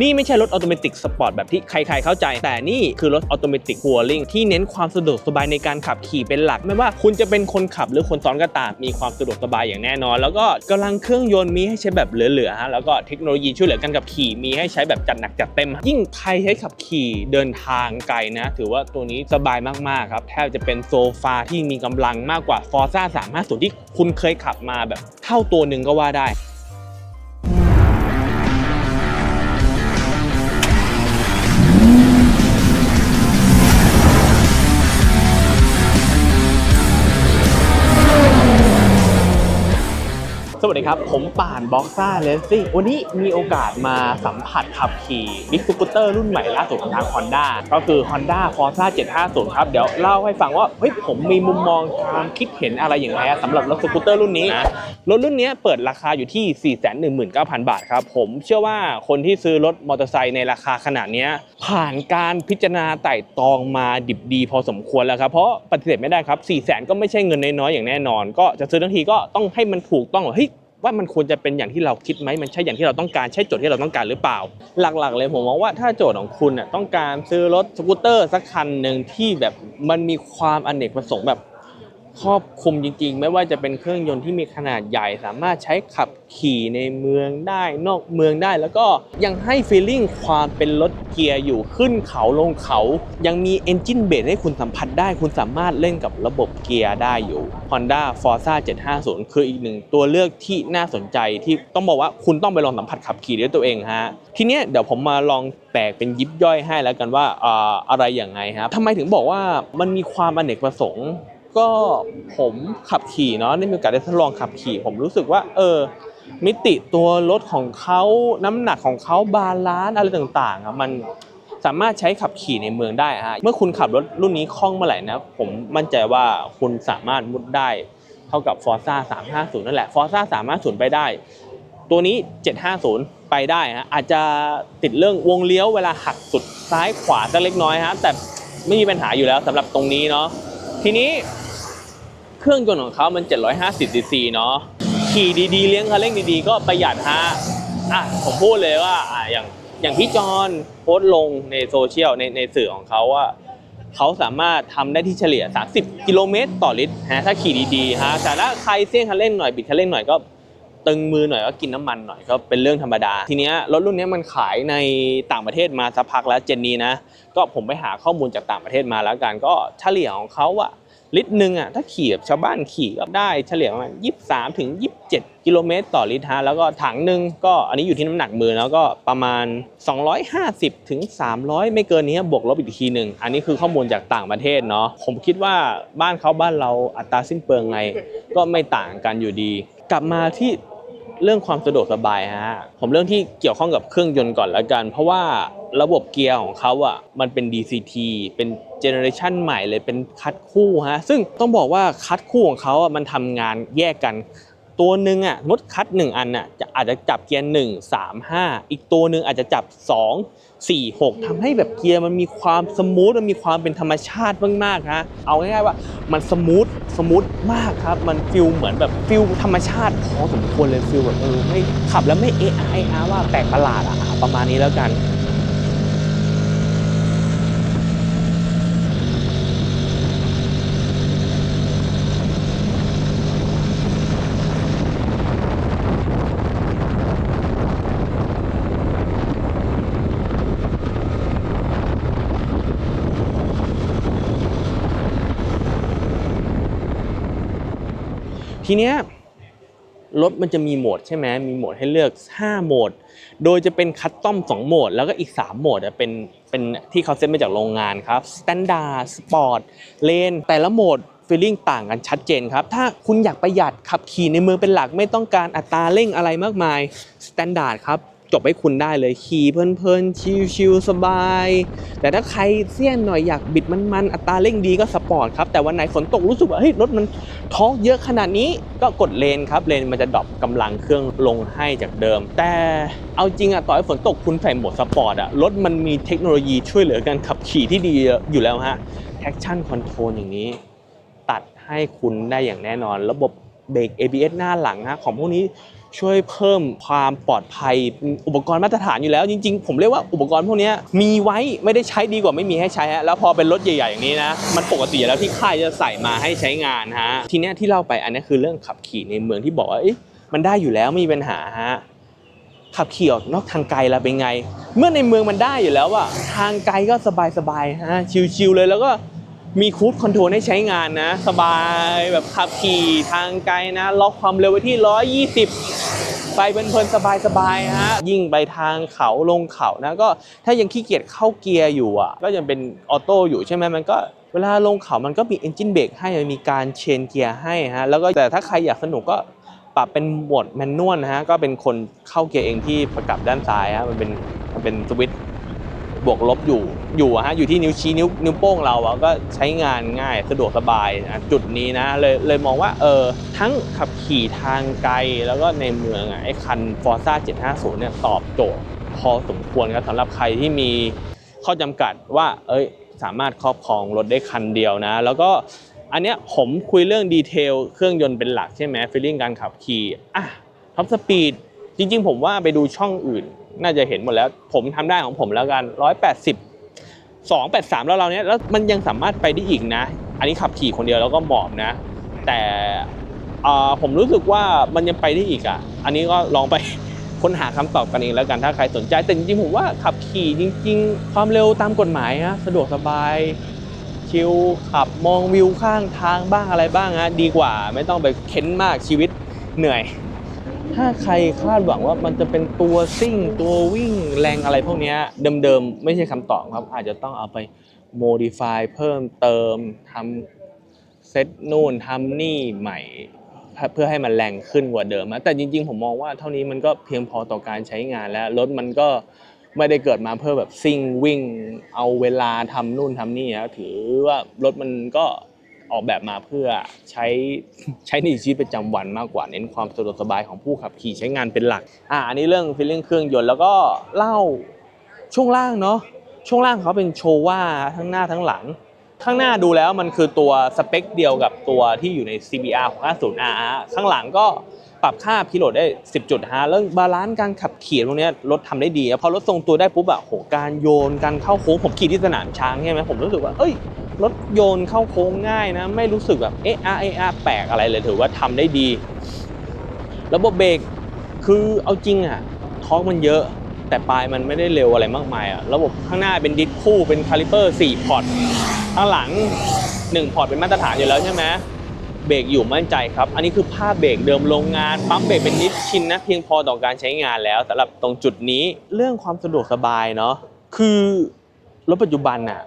นี่ไม่ใช่รถออโตเมติกสปอร์ตแบบที่ใครๆเข้าใจ แต่นี่คือรถออโตเมติกทัวริงที่เน้นความสะดวกสบายในการขับขี่เป็นหลัก ไม่ว่าคุณจะเป็นคนขับหรือคนซ้อนก็ตามมีความสะดวกสบายอย่างแน่นอน แล้วก็กำลังเครื่องยนต์มีให้ใช้แบบเหลือๆฮะแล้วก็เทคโนโลยีช่วยเหลือการขับขี่มีให้ใช้แบบจัดหนักจัดเต็ม ยิ่งใครใช้ขับขี่เดินทางไกลนะ ถือว่าตัวนี้สบายมากๆครับแทบจะเป็นโซฟาที่มีกำลังมากกว่า Forza 350 ที่คุณเคยขับมาแบบเท่าตัวหนึ่งก็ว่าได้ ครับ ผมป่านบ็อกซ่าเลสซี่วันนี้มีโอกาสมาสัมผัสขับขี่บิ๊กสกูตเตอร์รุ่นใหม่ล่าสุดของทาง Honda ก็คือ Honda Forza 750 ครับ เดี๋ยวเล่าให้ฟังว่า เฮ้ย ผมมีมุมมองความคิดเห็นอะไรอย่างไรอะสำหรับรถสกูตเตอร์รุ่นนี้นะรถรุ่นนี้เปิดราคาอยู่ที่ 419,000 บาทครับ ผมเชื่อว่าคนที่ซื้อรถมอเตอร์ไซค์ในราคาขนาดเนี้ยผ่านการพิจารณาไต่ตองมาดิบดีพอสมควรแล้วครับเพราะปฏิเสธไม่ได้ครับ4 0 0 0 0 0 ก็ไม่ใช่เงินน้อยๆอย่างแน่นอน ก็จะซื้อทั้งทีก็ต้องให้มันถูกต้องว่าเฮ้ยว่ามันควรจะเป็นอย่างที่เราคิดไหมมันใช่อย่างที่เราต้องการใช่โจทย์ที่เราต้องการหรือเปล่า หลักๆ เลยผมมองว่าถ้าโจทย์ของคุณน่ะต้องการซื้อรถสกูตเตอร์สักคันหนึ่งที่แบบมันมีความอเนกประสงค์แบบ ครอบคลุมจริงๆ ไม่ว่าจะเป็นเครื่องยนต์ที่มีขนาดใหญ่ สามารถใช้ขับขี่ในเมืองได้นอกเมืองได้ แล้วก็ยังให้ฟีลลิ่งความเป็นรถเกียร์อยู่ขึ้นเขาลงเขา ยังมีเอนจินเบรให้คุณสัมผัสได้ คุณสามารถเล่นกับระบบเกียร์ได้อยู่ Honda Forza 750 คืออีกหนึ่งตัวเลือกที่น่าสนใจที่ต้องบอกว่าคุณต้องไปลองสัมผัสขับขี่ด้วยตัวเองฮะทีเนี้ยเดี๋ยวผมมาลองแตกเป็นยิบย่อยให้แล้วกันว่าอ่าอะไรอย่างไงครับทำไมถึงบอกว่ามันมีความอเนกประสงค์ ก็ผมขับขี่เนาะได้มีโอกาสได้ทดลองขับขี่ ผมรู้สึกว่า เออ มิติตัวรถของเขาน้ำหนักของเขาบาลานซ์อะไรต่างๆอะมันสามารถใช้ขับขี่ในเมืองได้ฮะเมื่อคุณขับรถรุ่นนี้คล่องเมื่อไหร่นะ ผมมั่นใจว่าคุณสามารถมุดได้ เท่ากับ Forza 350 นั่นแหละ Forza 350 ไปได้ ตัวนี้ 750 ไปได้ฮะอาจจะติดเรื่องวงเลี้ยวเวลาหักสุดซ้ายขวาสักเล็กน้อยฮะแต่ไม่มีปัญหาอยู่แล้วสำหรับตรงนี้เนาะ ทีนี้เครื่องยนต์ของเขามัน 750ซีซีเนาะขี่ดีๆ เลี้ยงคันเร่งดีๆ ก็ประหยัดฮะอะผมพูดเลยว่าอะอย่างอย่างพี่จอนโพสต์ลงในโซเชียลในในสื่อของเขาว่าเขาสามารถทำได้ที่เฉลี่ย 30 กิโลเมตรต่อลิตรฮะถ้าขี่ดีๆฮะแต่ถ้าใครเสี่ยงคันเร่งหน่อยบิดคันเร่งหน่อยก็ ตึงมือหน่อยก็กินน้ำมันหน่อยก็เป็นเรื่องธรรมดา ทีเนี้ยรถรุ่นนี้มันขายในต่างประเทศมาสักพักแล้วเจนนี้นะ ก็ผมไปหาข้อมูลจากต่างประเทศมาแล้วกันก็เฉลี่ยของเขาอะลิตรหนึ่งอะถ้าขี่แบบชาวบ้านขี่ก็ได้เฉลี่ยประมาณ23ถึง27 กิโลเมตรต่อลิตรฮะแล้วก็ถังหนึ่งก็อันนี้อยู่ที่น้ำหนักมือแล้วก็ประมาณ 250ถึง300 ไม่เกินนี้บวกลบอีกทีหนึ่งอันนี้คือข้อมูลจากต่างประเทศเนาะผมคิดว่าบ้านเขาบ้านเราอัตราสิ้นเปลืองไง ก็ไม่ต่างกันอยู่ดี กลับมาที่ เรื่องความสะดวกสบายฮะผมเรื่องที่เกี่ยวข้องกับเครื่องยนต์ก่อนแล้วกัน เพราะว่าระบบเกียร์ของเขาอะมันเป็น DCT เป็นเจเนอเรชันใหม่เลยเป็นคัดคู่ฮะซึ่งต้องบอกว่าคัดคู่ของเขาอะมันทำงานแยกกัน ตัวหนึ่งอะสมมติคัดหนึ่งอันอะจะอาจจะจับเกียร์หนึ่งสามห้าอีกตัวหนึ่งอาจจะจับสองสี่หกทำให้แบบเกียร์มันมีความสมูทมันมีความเป็นธรรมชาติมากๆฮะเอาง่ายๆว่ามันสมูทสมูทมากครับ มันฟิลเหมือนแบบฟิลธรรมชาติพอสมควรเลยฟิลแบบเออไม่ขับแล้วไม่เอะอะเอะอะว่าแปลกประหลาดอะประมาณนี้แล้วกัน ทีเนี้ยรถมันจะมีโหมดใช่ไหมมีโหมดให้เลือก 5 โหมด โดยจะเป็นคัสตอม 2 โหมด แล้วก็อีก 3 โหมดอะเป็นเป็นที่เขาเซ็ตมาจากโรงงานครับสแตนดาร์ดสปอร์ตเลนแต่ละโหมดฟีลลิ่งต่างกันชัดเจนครับ ถ้าคุณอยากประหยัดขับขี่ในเมืองเป็นหลักไม่ต้องการอัตราเร่งอะไรมากมายสแตนดาร์ดครับ จบให้คุณได้เลยขี่เพลินๆชิลๆสบาย แต่ถ้าใครเสี่ยงหน่อยอยากบิดมันๆอัตราเร่งดีก็สปอร์ตครับ แต่วันไหนฝนตกรู้สึกว่าเฮ้ยรถมันท้องเยอะขนาดนี้ก็กดเลนครับเลนมันจะดรอปกำลังเครื่องลงให้จากเดิม แต่เอาจริงอะต่อให้ฝนตกคุณใส่โหมดสปอร์ตอะรถมันมีเทคโนโลยีช่วยเหลือการขับขี่ที่ดีอยู่แล้วฮะ traction control อย่างนี้ ตัดให้คุณได้อย่างแน่นอนระบบ เบรก ABS หน้าหลังฮะของพวกนี้ช่วยเพิ่มความปลอดภัยอุปกรณ์มาตรฐานอยู่แล้ว จริงๆ ผมเรียกว่าอุปกรณ์พวกนี้มีไว้ไม่ได้ใช้ดีกว่าไม่มีให้ใช้ฮะแล้วพอเป็นรถใหญ่ๆอย่างนี้นะ มันปกติแล้วที่ค่ายจะใส่มาให้ใช้งานฮะทีเนี้ยที่เล่าไปอันนี้คือเรื่องขับขี่ในเมืองที่บอกว่ามันได้อยู่แล้วไม่มีปัญหาฮะขับขี่ออกนอกทางไกลละเป็นไง เมื่อในเมืองมันได้อยู่แล้วอะทางไกลก็สบายๆฮะชิลๆเลยแล้วก็ มีคูดคอนโทรลให้ใช้งานนะ สบายแบบขับขี่ทางไกลนะ ล็อกความเร็วไว้ที่ 120 ไปเพลินๆสบายๆฮะยิ่งไปทางเขาลงเขานะก็ถ้ายังขี้เกียจเข้าเกียร์อยู่อะ ก็ยังเป็นออโต้อยู่ใช่ไหมมันก็เวลาลงเขามันก็มีเอนจินเบรกให้มีการเชนเกียร์ให้ฮะแล้วก็แต่ถ้าใครอยากสนุกก็ปรับเป็นโหมดแมนนวลนะฮะก็เป็นคนเข้าเกียร์เองที่ประกับด้านซ้ายฮะมันเป็นมันเป็นสวิตช์ บวกลบอยู่อยู่ฮะอยู่ที่นิ้วชี้นิ้วนิ้วโป้งเราอะก็ใช้งานง่ายสะดวกสบายนะจุดนี้นะเลยเลยมองว่าเออทั้งขับขี่ทางไกลแล้วก็ในเมืองอะไอ้คัน Forza 750เนี่ยตอบโจทย์พอสมควรครับสำหรับใครที่มีข้อจำกัดว่า เอ้ยสามารถครอบครองรถได้คันเดียวนะ แล้วก็อันเนี้ยผมคุยเรื่องดีเทลเครื่องยนต์เป็นหลักใช่ไหมฟีลลิ่งการขับขี่อะท็อปสปีดจริง ๆ ผมว่าไปดูช่องอื่น น่าจะเห็นหมดแล้ว ผมทำได้ของผมแล้วกัน 180 283 แล้วเราเนี้ยแล้วมันยังสามารถไปได้อีกนะ อันนี้ขับขี่คนเดียวแล้วก็หมอบนะ แต่ผมรู้สึกว่ามันยังไปได้อีกอะ อันนี้ก็ลองไปค้นหาคำตอบกันเองแล้วกันถ้าใครสนใจแต่จริงๆผมว่าขับขี่จริง ๆ ความเร็วตามกฎหมายฮะสะดวกสบายชิลขับมองวิวข้างทางบ้างอะไรบ้างฮะดีกว่า ไม่ต้องไปเค้นมากชีวิตเหนื่อย ถ้าใครคาดหวังว่ามันจะเป็นตัวซิ่ง ตัววิ่งแรงอะไรพวกนี้เดิมๆ ไม่ใช่คำตอบครับ อาจจะต้องเอาไป modify เพิ่มเติมทำเซตนู่นทำนี่ใหม่ เพื่อให้มันแรงขึ้นกว่าเดิมนะแต่จริงๆ ผมมองว่าเท่านี้มันก็เพียงพอต่อการใช้งานแล้วรถมันก็ไม่ได้เกิดมาเพื่อแบบซิ่งวิ่ง เอาเวลาทำนู่นทำนี่นะถือว่ารถมันก็ ออกแบบมาเพื่อใช้ใช้ในชีวิตประจำวันมากกว่าเน้นความสะดวกสบายของผู้ขับขี่ใช้งานเป็นหลักอ่าอันนี้เรื่องฟีลลิ่งเครื่องยนต์แล้วก็เล่าช่วงล่างเนาะช่วงล่างเขาเป็นโชว่าทั้งหน้าทั้งหลัง ข้างหน้าดูแล้วมันคือตัวสเปคเดียวกับตัวที่อยู่ใน CBR 650 R ข้างหลังก็ปรับค่าพิโลดได้ 10.5แล้วบาลานซ์การขับขี่ตรงเนี้ยรถทำได้ดี พอรถทรงตัวได้ปุ๊บอะโหการโยนการเข้าโค้งผมขี่ที่สนามช้างใช่ไหมผมรู้สึกว่าเอ้ย รถโยนเข้าโค้งง่ายนะ ไม่รู้สึกแบบเอ๊ะอะเอ๊ะอะแปลกอะไรเลยถือว่าทำได้ดี ระบบเบรกคือเอาจริงอะท้องมันเยอะแต่ปลายมันไม่ได้เร็วอะไรมากมายอะระบบข้างหน้าเป็นดิสคู่เป็นคาลิเปอร์4พอร์ตข้างหลัง 1 พอร์ตเป็นมาตรฐานอยู่แล้วใช่ไหมเบรกอยู่มั่นใจครับ อันนี้คือภาพเบรกเดิมโรงงาน ปั๊มเบรกเป็นนิดชินนะ เพียงพอต่อการใช้งานแล้วสำหรับตรงจุดนี้เรื่องความสะดวกสบายเนาะคือรถปัจจุบันน่ะ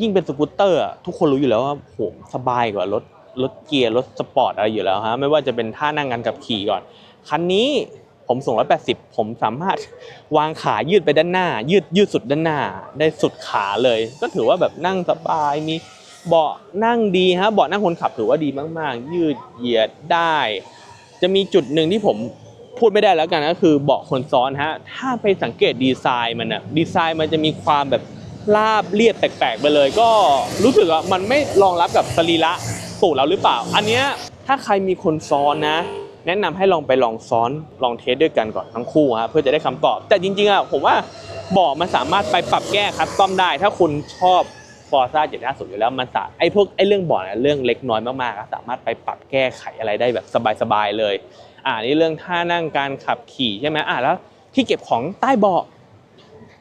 ยิ่งเป็นสกูตเตอร์ทุกคนรู้อยู่แล้วว่าโหสบายกว่ารถรถเกียร์รถสปอร์ตอะไรอยู่แล้วฮะไม่ว่าจะเป็นท่านั่งการขับขี่ก่อน คันนี้ผมส่ง180 ผมสามารถวางขายืดไปด้านหน้า ยืดยืดสุดด้านหน้า ได้สุดขาเลย ก็ถือว่าแบบนั่งสบายมีเบาะนั่งดีฮะเบาะนั่งคนขับถือว่าดีมาก ๆ ยืดเหยียดได้ จะมีจุดหนึ่งที่ผมพูดไม่ได้แล้วกันก็คือเบาะคนซ้อนฮะถ้าไปสังเกตดีไซน์มันอะดีไซน์มันจะมีความแบบ ราบเรียบแปลกๆไปเลย ก็รู้สึกว่ามันไม่รองรับกับสรีระสูตรเราหรือเปล่า อันเนี้ยถ้าใครมีคนซ้อนนะ แนะนำให้ลองไปลองซ้อนลองเทสด้วยกันก่อนทั้งคู่ฮะเพื่อจะได้คำตอบ แต่จริงๆอะผมว่าเบาะมันสามารถไปปรับแก้คัสตอมได้ ถ้าคุณชอบฟอร์ซ่า750อยู่แล้วมันสาไอ้พวกไอ้เรื่องเบาะเนี่ยเรื่องเล็กน้อยมากๆสามารถไปปรับแก้ไขอะไรได้แบบสบายๆเลย อ่านี่เรื่องท่านั่งการขับขี่ใช่ไหมอ่าแล้วที่เก็บของใต้เบาะ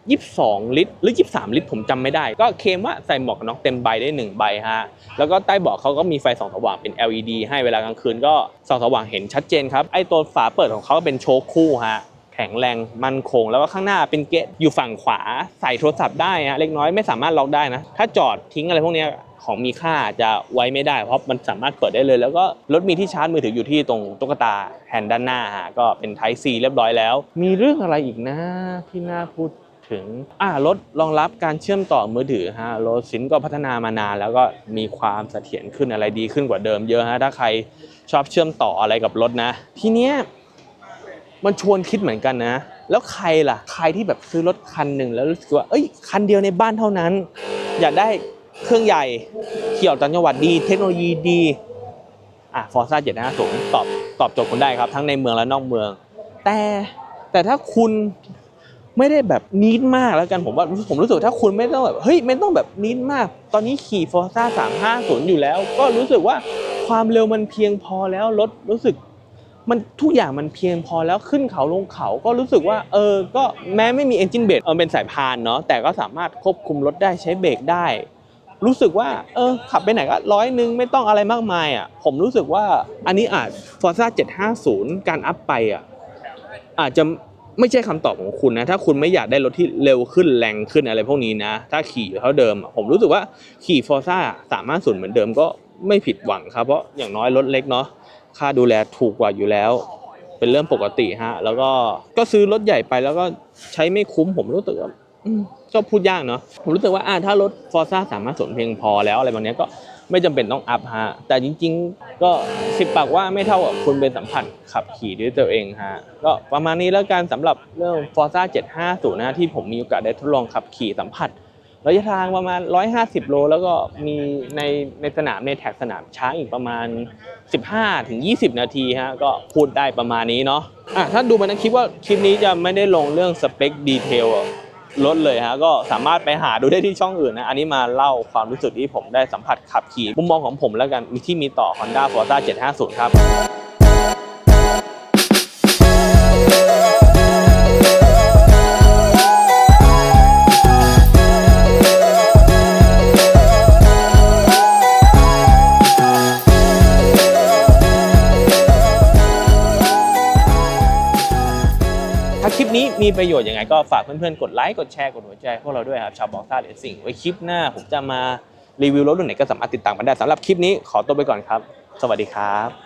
22 ลิตร หรือ 23 ลิตรผมจำไม่ได้ ก็เคมว่าใส่หมวกกันน็อกเต็มใบได้ 1 ใบฮะ แล้วก็ใต้เบาะเขาก็มีไฟส่องสว่างเป็น LED ให้เวลากลางคืนก็ส่องสว่างเห็นชัดเจนครับ ไอ้ตัวฝาเปิดของเขาเป็นโชคคู่ฮะแข็งแรงมั่นคง แล้วก็ข้างหน้าเป็นเกตอยู่ฝั่งขวาใส่โทรศัพท์ได้ฮะเล็กน้อยไม่สามารถล็อกได้นะ ถ้าจอดทิ้งอะไรพวกนี้ของมีค่าจะไว้ไม่ได้ เพราะมันสามารถเปิดได้เลย แล้วก็รถมีที่ชาร์จมือถืออยู่ที่ตรงตุ๊กตาแฮนด์ด้านหน้าฮะก็เป็น Type C เรียบร้อยแล้ว มีเรื่องอะไรอีกนะที่น่าพูด ถึงอ่ารถรองรับการเชื่อมต่อมือถือฮะรถสินก็พัฒนามานานแล้วก็มีความเสถียรขึ้นอะไรดีขึ้นกว่าเดิมเยอะฮะถ้าใครชอบเชื่อมต่ออะไรกับรถนะ ทีเนี้ยมันชวนคิดเหมือนกันนะ แล้วใครล่ะ ใครที่แบบซื้อรถคันหนึ่งแล้วรู้สึกว่าเอ้ยคันเดียวในบ้านเท่านั้น อยากได้เครื่องใหญ่เขี่ออกต่างจังหวัดดี เทคโนโลยีดีอะฟอร์ซ่า750ตอบตอบโจทย์คุณได้ครับ ทั้งในเมืองและนอกเมือง แต่แต่ถ้าคุณ ไม่ได้แบบนิดมากแล้วกันผมว่าผมรู้สึกถ้าคุณไม่ต้องแบบเฮ้ยไม่ต้องแบบนิดมาก ตอนนี้ขี่ Forza 350อยู่แล้ว ก็รู้สึกว่าความเร็วมันเพียงพอแล้วรถรู้สึก มันทุกอย่างมันเพียงพอแล้วขึ้นเขาลงเขาก็รู้สึกว่าเออก็แม้ไม่มี engine brake เออเป็นสายพานเนาะแต่ก็สามารถควบคุมรถได้ใช้เบรกได้ รู้สึกว่าเออขับไปไหนก็ร้อยหนึ่งไม่ต้องอะไรมากมายอะผมรู้สึกว่าอันนี้อาจ Forza 750 การอัพไปอะอาจจะ ไม่ใช่คำตอบของคุณนะ ถ้าคุณไม่อยากได้รถที่เร็วขึ้นแรงขึ้นอะไรพวกนี้นะ ถ้าขี่เท่าเดิม ผมรู้สึกว่าขี่ Forza 350เหมือนเดิมก็ไม่ผิดหวังครับ เพราะอย่างน้อยรถเล็กเนาะค่าดูแลถูกกว่าอยู่แล้ว เป็นเรื่องปกติฮะ แล้วก็ก็ซื้อรถใหญ่ไปแล้วก็ใช้ไม่คุ้มผมรู้สึกว่าก็พูดยากเนาะผมรู้สึกว่าอ่าถ้ารถฟอร์ซ่าสามารถสวนเพียงพอแล้วอะไรบางเนี้ยก็ ไม่จำเป็นต้องอัพฮะแต่จริง ๆ ก็สิบปากว่าไม่เท่ากับคุณเป็นสัมผัสขับขี่ด้วยตัวเองฮะก็ประมาณนี้แล้วกันสำหรับเรื่อง Forza 750 นะที่ผมมีโอกาสได้ทดลองขับขี่สัมผัสระยะทางประมาณ 150 โล แล้วก็มีในในสนามในแท็กสนามช้างอีกประมาณ 15 ถึง 20 นาทีฮะ ก็พูดได้ประมาณนี้เนาะอะถ้าดูมานะคิดว่าคลิปนี้จะไม่ได้ลงเรื่องสเปคดีเทล รถเลยฮะก็สามารถไปหาดูได้ที่ช่องอื่นนะ อันนี้มาเล่าความรู้สึกที่ผมได้สัมผัสขับขี่มุมมองของผมแล้วกันที่มีต่อ Honda Forza 750 ครับ คลิปนี้มีประโยชน์ยังไงก็ฝากเพื่อนๆ กดไลค์ กดแชร์ กดหัวใจพวกเราด้วยครับ ชาวบอกซ่าเรซิ่ง ไว้คลิปหน้า ผมจะมารีวิวรถรุ่นไหนก็สามารถติดตามกันได้สำหรับคลิปนี้ขอตัวไปก่อนครับ สวัสดีครับ